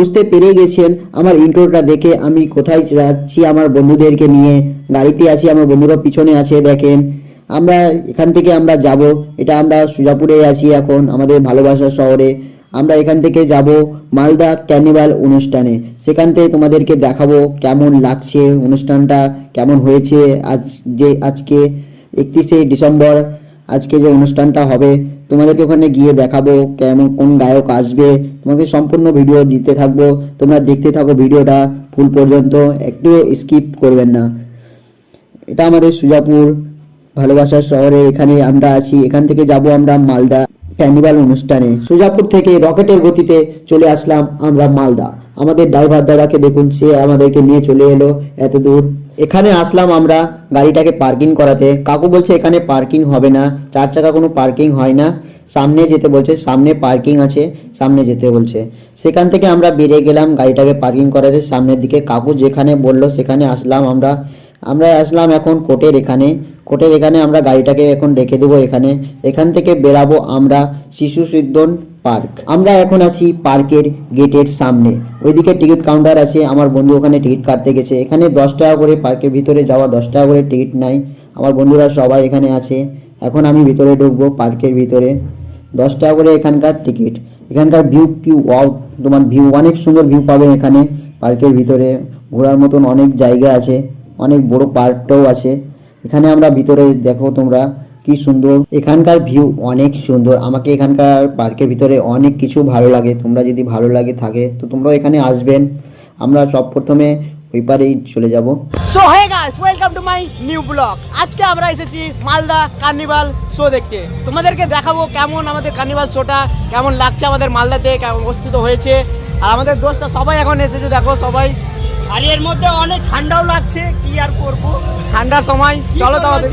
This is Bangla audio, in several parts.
বুঝতে পেরে গেছেন আমার ইন্ট্রোটা দেখে আমি কোথায় যাচ্ছি আমার বন্ধুদেরকে নিয়ে। গাড়িতে আছি, আমার বন্ধুরা পিছনে আছে, দেখেন। আমরা এখান থেকে আমরা যাব। এটা আমরা সুজাপুরে আছি এখন, আমাদের ভালোবাসা শহরে। আমরা এখান থেকে যাব মালদা ক্যানিভাল অনুষ্ঠানে। সেখান থেকে তোমাদেরকে দেখাবো কেমন লাগছে অনুষ্ঠানটা, কেমন হয়েছে আজ যে আজকে একত্রিশে ডিসেম্বর, আজকে যে অনুষ্ঠানটা হবে। তোমাদেরকে ওখানে গিয়ে দেখাবো কেমন, কোন গায়ক আসবে, তোমাকে সম্পূর্ণ ভিডিও দিতে থাকব, তোমরা দেখতে থাকো ভিডিওটা ফুল পর্যন্ত একটু স্কিপ করবেন না। এটা আমাদের সুজাপুর ভালোবাসার শহরে, এখানে আমরা আছি, এখান থেকে যাব আমরা মালদা ক্যানিবাল অনুষ্ঠানে। সুজাপুর থেকে রকেটের গতিতে চলে আসলাম আমরা মালদা। আমাদের ড্রাইভার দাদাকে দেখুন, সে আমাদেরকে নিয়ে চলে এলো এত দূর। এখানে আসলাম আমরা গাড়িটাকে পার্কিং করাতে। কাকু বলছে, এখানে পার্কিং হবে না। চার চাকা কোনো পার্কিং হয় না। সামনে যেতে বলছে, সামনে পার্কিং আছে। সামনে যেতে বলছে। সেখান থেকে আমরা বেরিয়ে গেলাম গাড়িটাকে পার্কিং করাতে। সামনের দিকে কাকু যেখানে বলল, সেখানে আসলাম আমরা। আমরা আসলাম এখন কোর্টের এখানে। কোর্টের এখানে আমরা গাড়িটাকে এখন রেখে দেবো এখানে। এখান থেকে বেরাবো আমরা শিশু সিদ্ধন পার্ক। আমরা এখন আছি পার্কের গেটের সামনে। ওইদিকে টিকিট কাউন্টার আছে, আমার বন্ধু ওখানে টিকিট কাটতে গেছে। এখানে দশ টাকা করে পার্কের ভিতরে যাওয়া, দশ টাকা করে টিকিট নাই। আমার বন্ধুরা সবাই এখানে আছে। এখন আমি ভিতরে ঢুকবো পার্কের ভিতরে। দশ টাকা করে এখানকার টিকিট। এখানকার ভিউ কি, ওয়াও, তোমার ভিউ, অনেক সুন্দর ভিউ পাবে এখানে পার্কের ভিতরে। ঘোরার মতন অনেক জায়গা আছে, অনেক বড় পার্কটাও আছে। এখানে আমরা ভিতরে দেখো তোমরা কি সুন্দর। এখানকার ভিউ অনেক সুন্দর। আমাকে এখানকার পার্কের ভিতরে অনেক কিছু ভালো লাগে। তোমরা যদি ভালো লাগে থাকে, তো তোমরাও এখানে আসবেন। আমরা সব প্রথমে ওই পারেই চলে যাব। So hey guys welcome to my new blog আজকে আমরা এসেছি মালদা কার্নিভাল শো দেখতে। তোমাদেরকে দেখাবো কেমন আমাদের কার্নিভাল শোটা কেমন লাগছে আমাদের মালদাতে, কেমন উপস্থিত হয়েছে। আর আমাদের দোস্তটা সবাই এখন এসেছে, দেখো সবাই। আর এর মধ্যে অনেক ঠান্ডাও লাগছে কি আর করব? ঠান্ডার সময় চলো ধরে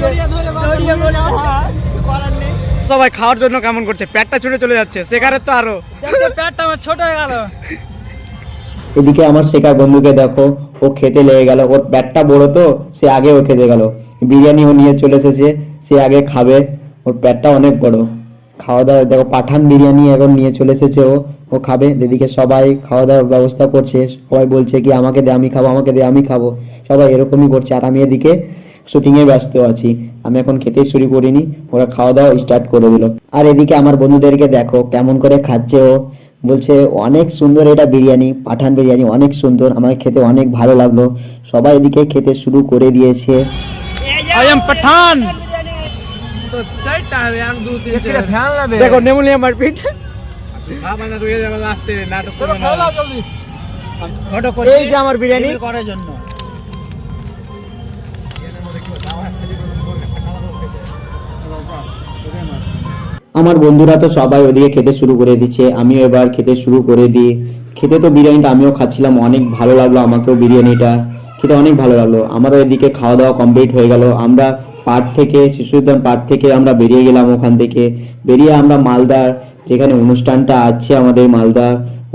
হ্যাঁ, সবাই খাওয়ার জন্য কেমন করছে? পেটটা ছুটে চলে যাচ্ছে সেখানে তো আরও। দেখো পেটটা আমার ছোট হয়ে গেল। এদিকে আমার শেখার বন্ধুকে দেখো ও খেতে লেগে গেল। ওর পেটটা বড় তো সে আগে ও খেতে গেল। বিরিয়ানি ও নিয়ে চলে এসেছে সে আগে খাবে। ওর পেটটা অনেক বড়। খাওয়া দাওয়া দেখো পাঠান বিরিয়ানি এখন নিয়ে চলে এসেছে ও। ও খাবে এদিকে সবাই খাওয়া দাওয়ার ব্যবস্থা করছে সবাই বলছে কি আমাকে দে আমি খাব আমাকে দে আমি খাব। সবাই এরকমই করছে। আর আমি এদিকে শুটিংয়ে ব্যস্ত আছি। আমি এখন খেতে শুরু করিনি ওরা খাওয়া দাওয়া স্টার্ট করে দিল। আর এদিকে আমার বন্ধুদেরকে দেখো কেমন করে খাচ্ছে ও। বলছে অনেক সুন্দর এটা বিরিয়ানি পাঠান বিরিয়ানি অনেক সুন্দর আমার খেতে অনেক ভালো লাগল। সবাই এদিকে খেতে শুরু করে দিয়েছে। আই পাঠান! দেখো নেমুলিয়া মারপিট এই যে আমার বিরিয়ানি। করার জন্য। আমার বন্ধুরা তো সবাই ওদিকে খেতে শুরু করে দিচ্ছে আমিও এবার খেতে শুরু করে দিই। খেতে তো বিরিয়ানিটা আমিও খাচ্ছিলাম অনেক ভালো লাগল আমাকেও বিরিয়ানিটা। খেতে অনেক ভালো লাগল। আমারও এদিকে খাওয়া দাওয়া কমপ্লিট হয়ে গেল। আমরা পার্ক থেকে শিশু উদ্যান পার্ক থেকে আমরা বেরিয়ে গেলাম ওখান থেকে। বেরিয়ে আমরা মালদার যেখানে অনুষ্ঠানটা আছে আমাদের মালদা,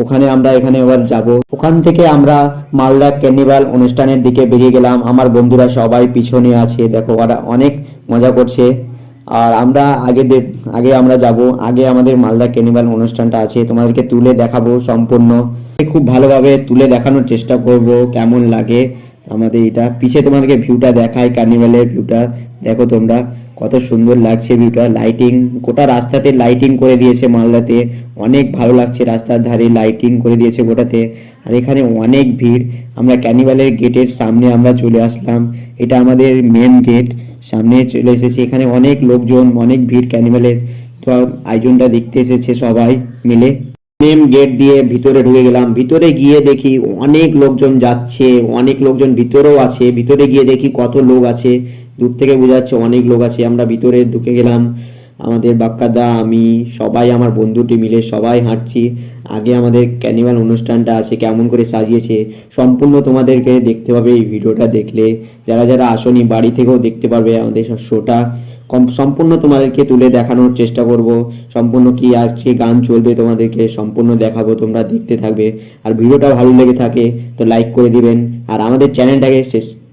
ওখানে আমরা এখানে এবার যাব। ওখান থেকে আমরা মালদা ক্যানিভাল অনুষ্ঠানের দিকে বেরিয়ে গেলাম। আমার বন্ধুরা সবাই পিছনে আছে, দেখো ওরা অনেক মজা করছে। আর আমরা আগে আগে আমরা যাব। আগে আমাদের মালদা ক্যানিভাল অনুষ্ঠানটা আছে, তোমাদেরকে তুলে দেখাবো সম্পূর্ণ। খুব ভালোভাবে তুলে দেখানোর চেষ্টা করব, কেমন লাগে আমাদের এটা। পিছে তোমাদেরকে ভিউটা দেখায় কার্নিভালের ভিউটা দেখো তোমরা। কত সুন্দর লাগছে ভিউটা লাইটিং গোটা রাস্তাতে লাইটিং করে দিয়েছে মালদাতে। অনেক ভালো লাগছে রাস্তার ধারে লাইটিং করে দিয়েছে গোটাতে। আর এখানে অনেক ভিড়, আমরা ক্যানিভালের গেটের সামনে আমরা চলে আসলাম। এটা আমাদের মেন গেট সামনে চলে এসেছে। এখানে অনেক লোকজন, অনেক ভিড় ক্যানিভালের তো আয়োজনটা দেখতে এসেছে সবাই মিলে। মেন গেট দিয়ে ভিতরে ঢুকে গেলাম। ভিতরে গিয়ে দেখি অনেক লোকজন যাচ্ছে, অনেক লোকজন ভিতরেও আছে। ভিতরে গিয়ে দেখি কত লোক আছে। দূর থেকে বোঝা যাচ্ছে অনেক লোক আছে। আমরা ভিতরে ঢুকে গেলাম। আমাদের বাক্কাদা, আমি, সবাই আমার বন্ধুটি মিলে সবাই হাঁটছি। আগে আমাদের ক্যানিভাল অনুষ্ঠানটা আছে, কেমন করে সাজিয়েছে, সম্পূর্ণ তোমাদেরকে দেখতে পাবে এই ভিডিওটা দেখলে। যারা যারা আসনি, বাড়ি থেকেও দেখতে পারবে আমাদের শোটা। সম্পূর্ণ তোমাদেরকে তুলে দেখানোর চেষ্টা করব। সম্পূর্ণ কি আর সে গান চলবে তোমাদেরকে সম্পূর্ণ দেখাবো, তোমরা দেখতে থাকবে। আর ভিডিওটা ভালো লেগে থাকে তো লাইক করে দিবেন। আর আমাদের চ্যানেলটাকে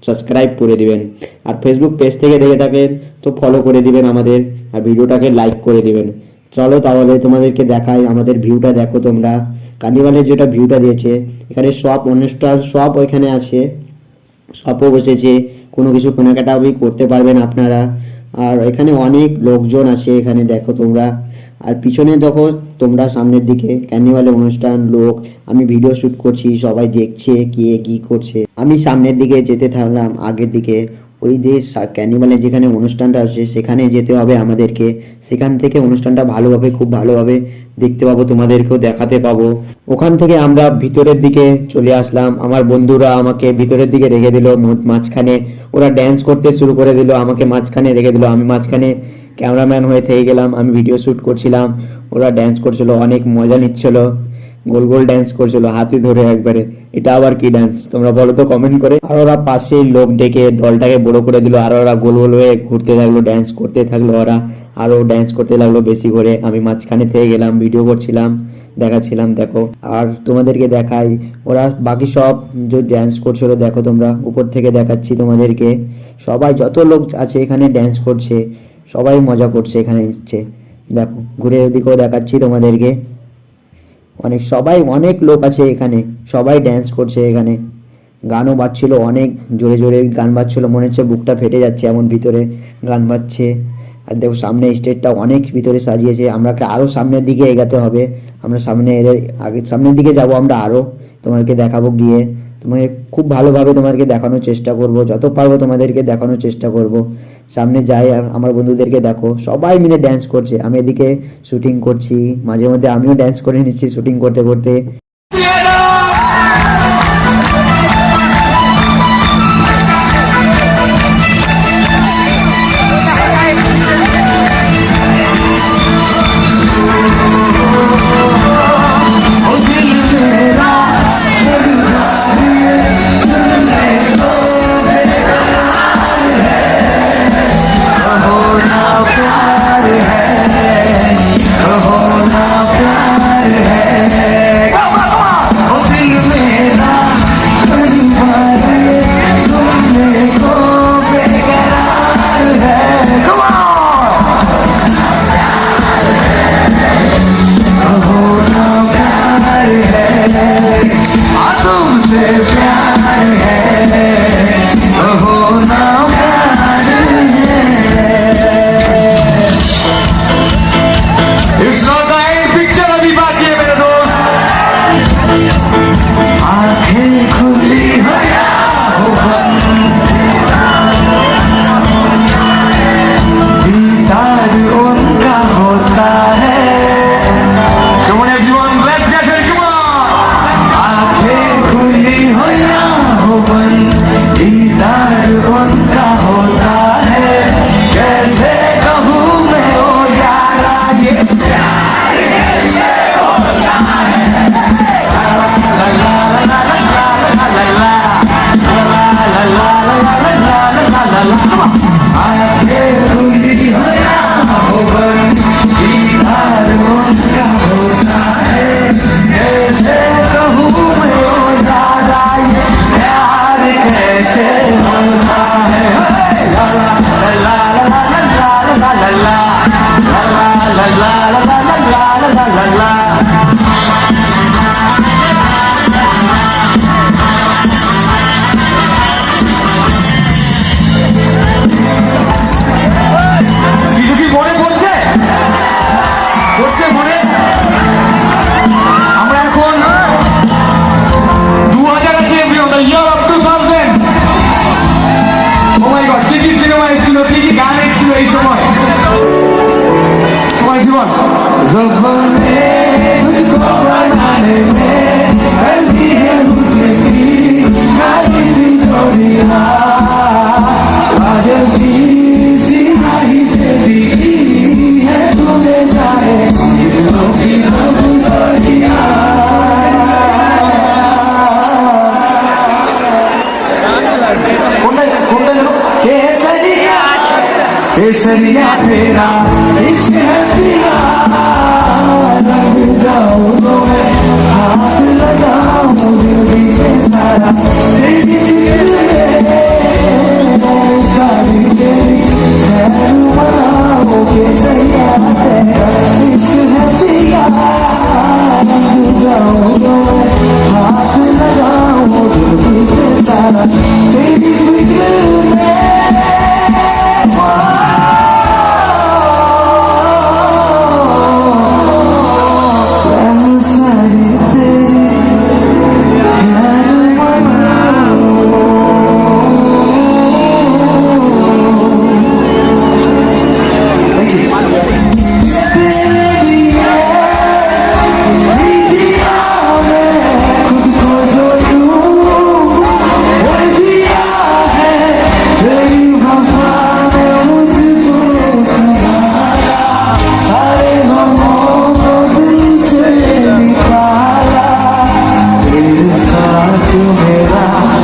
সাবস্ক্রাইব করে দিবেন। আর ফেসবুক পেজ থেকে দেখে থাকেন তো ফলো করে দিবেন আমাদের। আর ভিডিওটাকে লাইক করে দিবেন। চলো তাহলে তোমাদেরকে দেখাই, আমাদের ভিউটা দেখো তোমরা। কার্নিভালের যেটা ভিউটা দিয়েছে, এখানে সব অনুষ্ঠান সব ওইখানে আছে। শপও বসেছে। কোনো কিছু কেনাকাটাও করতে পারবেন আপনারা। আর এখানে অনেক লোকজন আছে, এখানে দেখো তোমরা। আর পিছনে দেখো তোমরা সামনের দিকে ক্যানিভালের অনুষ্ঠান, লোক। আমি ভিডিও শ্যুট করছি, সবাই দেখছে কে কি করছে। আমি সামনের দিকে যেতে থাকলাম আগের দিকে। ওই যে ক্যানিভালের যেখানে অনুষ্ঠানটা আছে, সেখানে যেতে হবে আমাদেরকে। সেখান থেকে অনুষ্ঠানটা ভালোভাবে, খুব ভালোভাবে দেখতে পাবো, তোমাদেরকেও দেখাতে পাবো। ওখান থেকে আমরা ভিতরের দিকে চলে আসলাম। আমার বন্ধুরা আমাকে ভিতরের দিকে রেখে দিল মাঝখানে ওরা ড্যান্স করতে শুরু করে দিল, আমাকে মাঝখানে রেখে দিল। আমি মাঝখানে ক্যামেরাম্যান হয়ে থেকে গেলাম, আমি ভিডিও শ্যুট করছিলাম। ওরা ড্যান্স করছিল, অনেক মজা নিচ্ছিল। গোল গোল ড্যান্স করছিল, হাতে ধরে একবারে। এটা আবার কি ড্যান্স তোমরা বলো তো কমেন্ট করে। আর ওরা পাশে লোক ডেকে দলটাকে বড় করে দিল, আর ওরা গোল গোল হয়ে ঘুরতে থাকল ড্যান্স করতে থাকল ওরা। আরও ড্যান্স করতে লাগল বেশি করে। আমি মাঝখানে থেকে গেলাম ভিডিও করছিলাম, দেখাচ্ছিলাম, দেখো। আর তোমাদেরকে দেখাই, ওরা বাকি সব যে ড্যান্স করছিল, দেখো তোমরা, উপর থেকে দেখাচ্ছি তোমাদেরকে। সবাই যত লোক আছে এখানে ড্যান্স করছে, সবাই মজা করছে এখানে নিচ্ছে দেখো, ঘুরে ওদিকেও দেখাচ্ছি তোমাদেরকে। অনেক, সবাই অনেক লোক আছে এখানে, সবাই ড্যান্স করছে এখানে। গানও বাজছিল অনেক, জোরে জোরে গান বাজছিল, মনে হচ্ছে বুকটা ফেটে যাচ্ছে এমন ভিতরে গান বাজছে। আর দেখো সামনে স্টেজটা অনেক ভিতরে সাজিয়েছে, আমরাকে আরও সামনের দিকে এগাতে হবে। আমরা সামনে এলে আগে, সামনের দিকে যাব আমরা আরও তোমাকে দেখাবো গিয়ে। তোমাকে খুব ভালোভাবে তোমাকে দেখানোর চেষ্টা করব, যত পারব তোমাদেরকে দেখানোর চেষ্টা করব। সামনে যাই আর আমার বন্ধুদেরকে দেখো, সবাই মিলে ড্যান্স করছে। আমি এদিকে শুটিং করছি, মাঝে মধ্যে আমিও ড্যান্স করে নিচ্ছি শুটিং করতে করতে। Hey, Allah.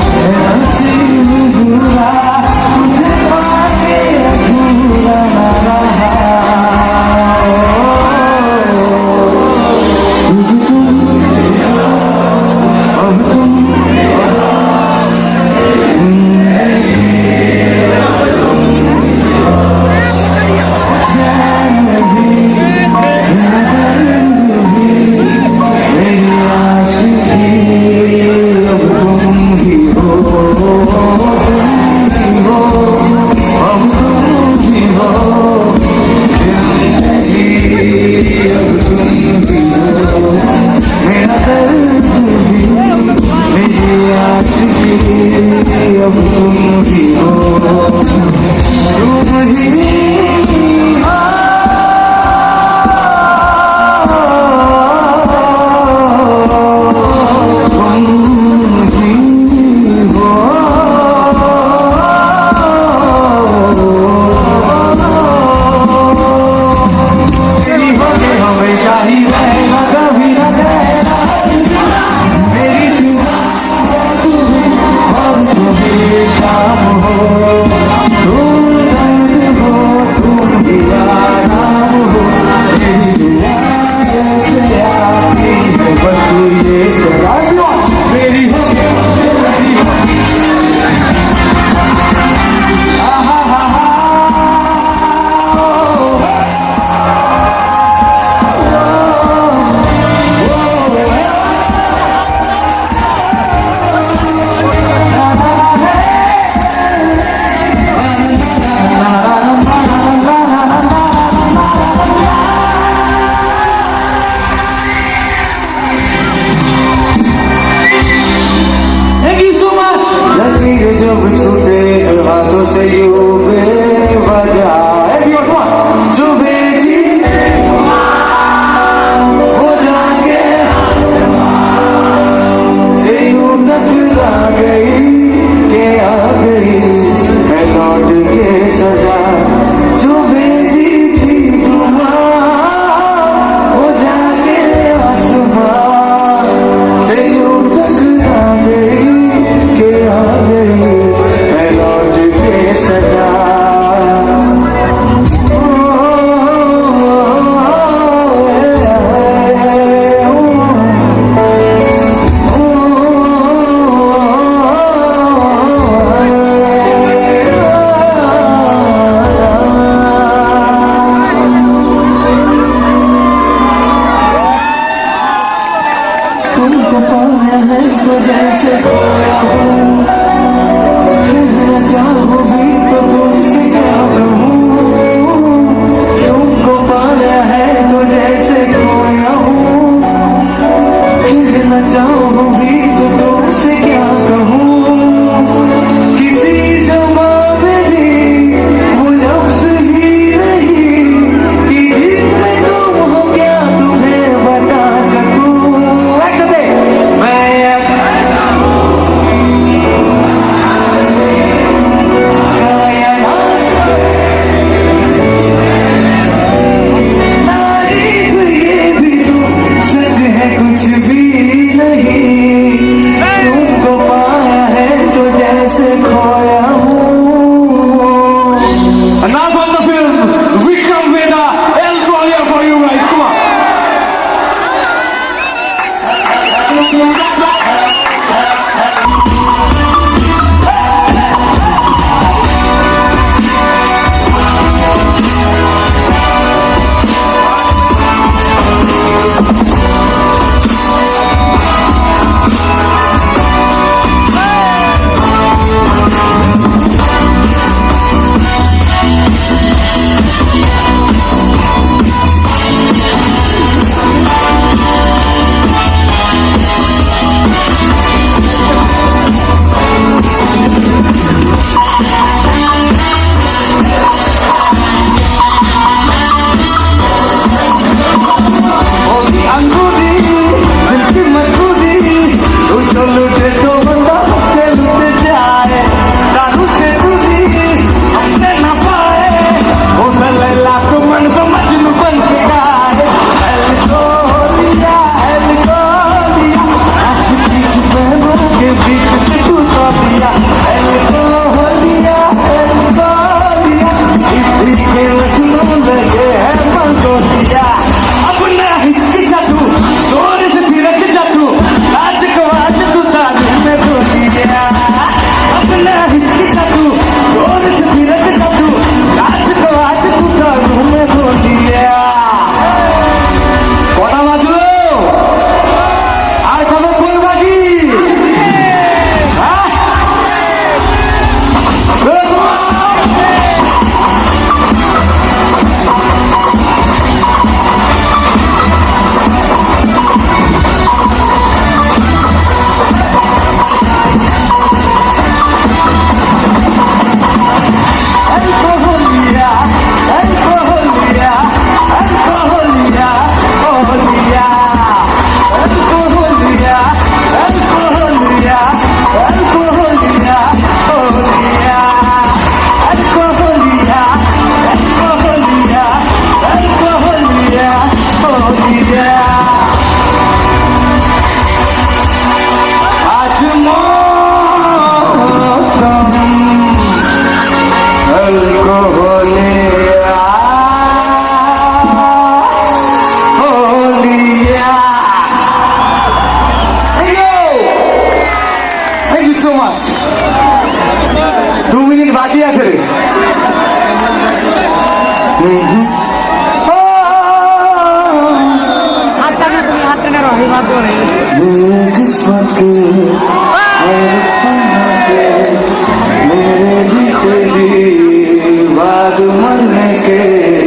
तुमने के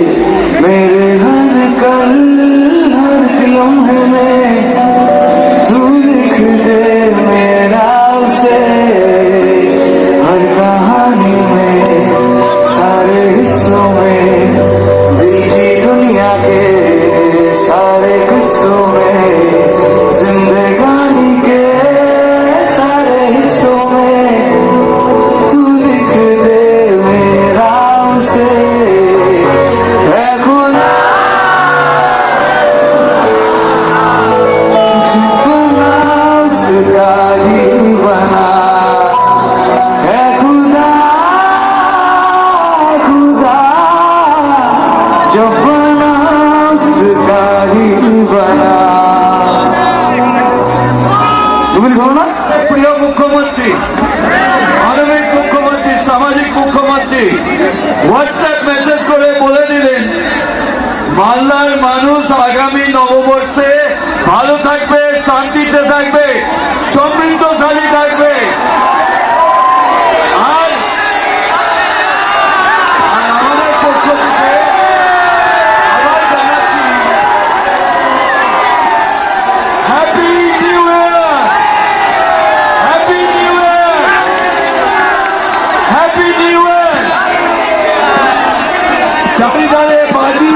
সংবিধানে বাজি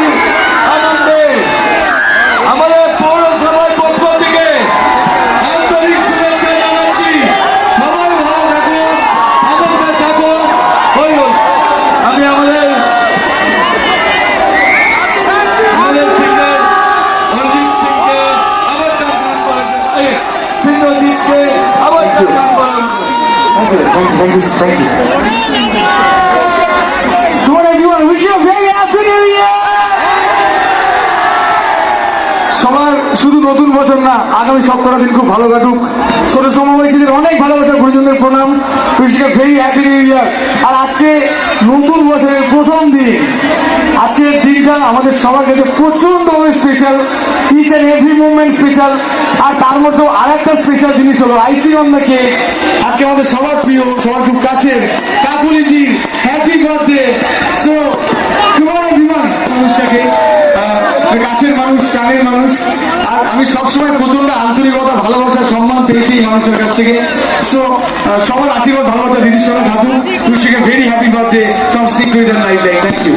আনন্দে। আমাদের পৌরসভার পক্ষ থেকে আন্তরিক শুভেচ্ছা জানাচ্ছি। সবাই ভালো থাকুন আনন্দে থাকুন হইল আমি আমাদের আমাদের সিংহের অর্জিৎ সিংকে আবার সম্মান করার জন্য সিংহজিৎকে আবার সম্মান করার thank you thank you thank you নতুন বছর না, আগামী সব কটা দিন খুব ভালো কাটুক। ছোট সমবয়সীদের অনেক ভালোবাসা গুরুজনদের প্রণাম ভেরি হ্যাপি নিউ ইয়ার আর আজকে নতুন বছরের প্রথম দিন। আজকের দিনটা আমাদের সবার কাছে প্রচণ্ডভাবে special each and every movement special আর তার মধ্যেও আর একটা স্পেশাল জিনিস হলো আইসি অন দ্য কেক আজকে আমাদের সবার প্রিয়, সবার খুব কাছের কাকুলিজি happy birthday so Kumar Biman মানুষটাকে কাছের মানুষ টানের মানুষ। আমি সবসময় প্রচন্ড আন্তরিকতা ভালোবাসা সম্মান পেয়েছি এই মানুষের কাছ থেকে সো সবার আশীর্বাদ ভালোবাসা দিদির সঙ্গে থাকুন খুশিকে very happy birthday from stick to either life like thank you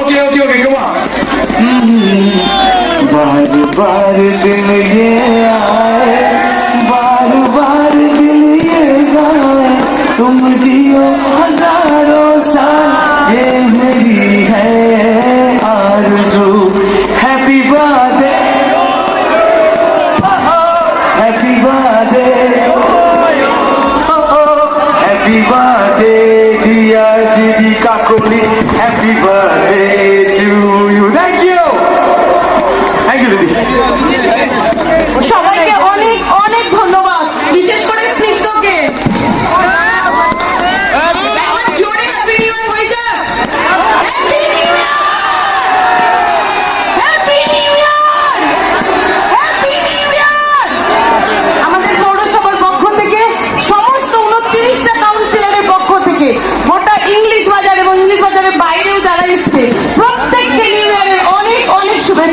okay okay okay কমা बार बार दिन ये आए बार बार दिल ये गाए तुम जियो हजारों साल ये मेरी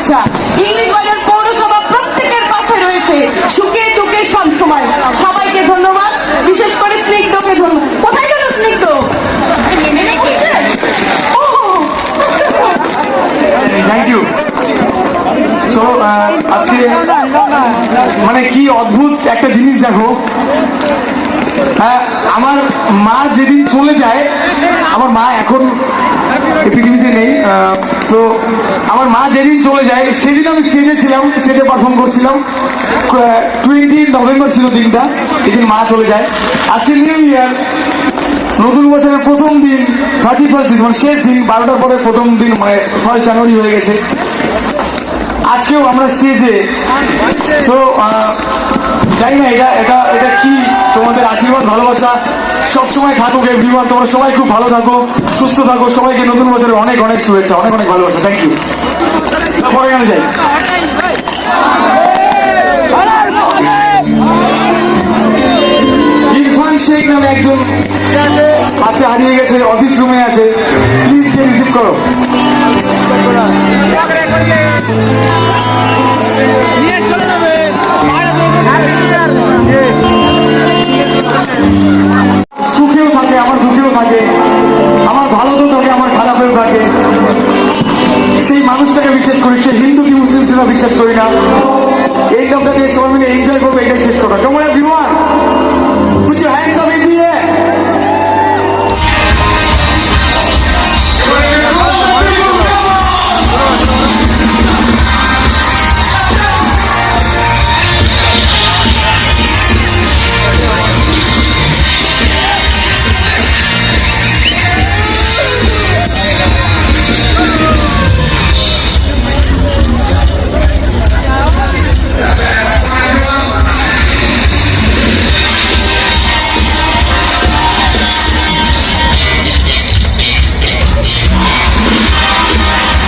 শুভেচ্ছা ইংলিশ বাজার পৌরসভা প্রত্যেকের পাশে রয়েছে। সুখে দুঃখে সব সময়। সবাইকে ধন্যবাদ। বিশেষ করে স্নিগ্ধকে ধন্যবাদ। কোথায় গেল স্নিগ্ধ! থ্যাংক ইউ সো আজকে মানে কি অদ্ভুত একটা জিনিস দেখো। হ্যাঁ আমার মা যেদিন চলে যায়, আমার মা এখন পৃথিবীতে নেই তো আমার মা যেদিন চলে যায়, সেদিন আমি স্টেজে ছিলাম স্টেজে পারফর্ম করছিলাম। টোয়েন্টি নভেম্বর ছিল দিনটা, এদিন মা চলে যায়। আজকে নিউ ইয়ার নতুন বছরের প্রথম দিন থার্টি ফার্স্ট ডিসেম্বর শেষ দিন, বারোটার পরে প্রথম দিন মানে ফার্স্ট জানুয়ারি হয়ে গেছে। আজকেও আমরা স্টেজে তো জানি না এটা এটা এটা কি, তোমাদের আশীর্বাদ, ভালোবাসা সবসময় থাকুক এভরিওয়ান তোমরা সবাই খুব ভালো থাকো, সুস্থ থাকো। সবাইকে নতুন বছরের অনেক অনেক শুভেচ্ছা, অনেক অনেক ভালোবাসা। থ্যাংক ইউ পরে গেলে যাই। ইরফান শেখ নামে একজন আছে, হারিয়ে গেছে অফিস রুমে আছে। প্লিজ কে রিসিভ করো। যাবে। সুখেও থাকে, আমার দুঃখেও থাকে, আমার ভালো তো থাকে, আমার খারাপেও থাকে। সেই মানুষটাকে বিশ্বাস করি, সে হিন্দু কি মুসলিম সেটা বিশ্বাস করি না। এই নামটাকে সবাই মিলে এনজয় করব, এটাই শেষ কথা। কেমন বিমান